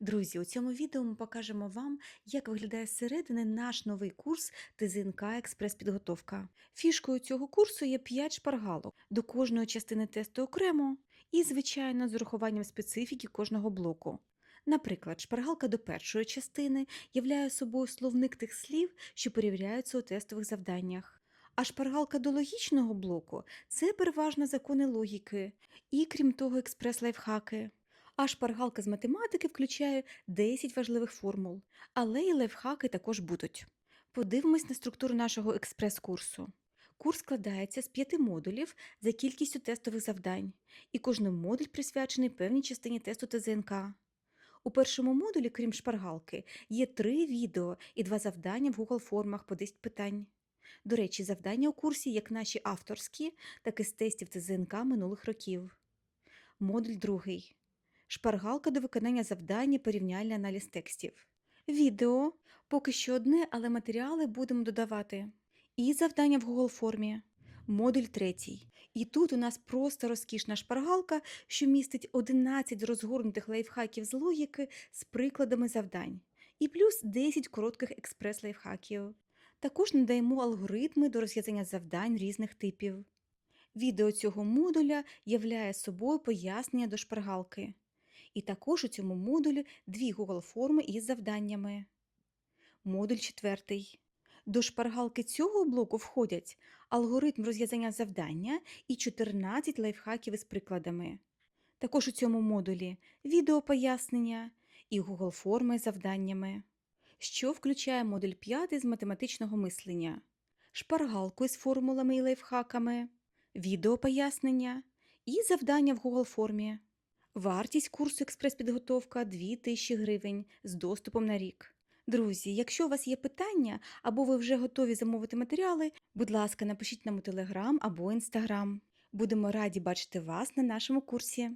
Друзі, у цьому відео ми покажемо вам, як виглядає зсередини наш новий курс ТЗНК Експрес-підготовка. Фішкою цього курсу є 5 шпаргалок до кожної частини тесту окремо і, звичайно, з урахуванням специфіки кожного блоку. Наприклад, шпаргалка до першої частини являє собою словник тих слів, що перевіряються у тестових завданнях. А шпаргалка до логічного блоку це переважно закони логіки і, крім того, експрес-лайфхаки. А шпаргалка з математики включає 10 важливих формул, але і лайфхаки також будуть. Подивимось на структуру нашого експрес-курсу. Курс складається з п'яти модулів за кількістю тестових завдань, і кожен модуль присвячений певній частині тесту ТЗНК. У першому модулі, крім шпаргалки, є три відео і два завдання в Google формах по 10 питань. До речі, завдання у курсі як наші авторські, так і з тестів ТЗНК минулих років. Модуль другий. Шпаргалка до виконання завдання порівняльний аналіз текстів. Відео поки що одне, але матеріали будемо додавати. І завдання в Google формі. Модуль третій. І тут у нас просто розкішна шпаргалка, що містить 11 розгорнутих лайфхаків з логіки з прикладами завдань. І плюс 10 коротких експрес-лайфхаків. Також надаємо алгоритми до розв'язання завдань різних типів. Відео цього модуля являє собою пояснення до шпаргалки. І також у цьому модулі дві Google форми із завданнями. Модуль четвертий. До шпаргалки цього блоку входять алгоритм розв'язання завдання і 14 лайфхаків із прикладами. Також у цьому модулі відео пояснення і Google форми з завданнями, що включає модуль 5 з математичного мислення, шпаргалку із формулами і лайфхаками, відео пояснення і завдання в Google формі. Вартість курсу експрес-підготовка 2 тисячі гривень з доступом на рік. Друзі, якщо у вас є питання або ви вже готові замовити матеріали, будь ласка, напишіть нам у Телеграм або Інстаграм. Будемо раді бачити вас на нашому курсі.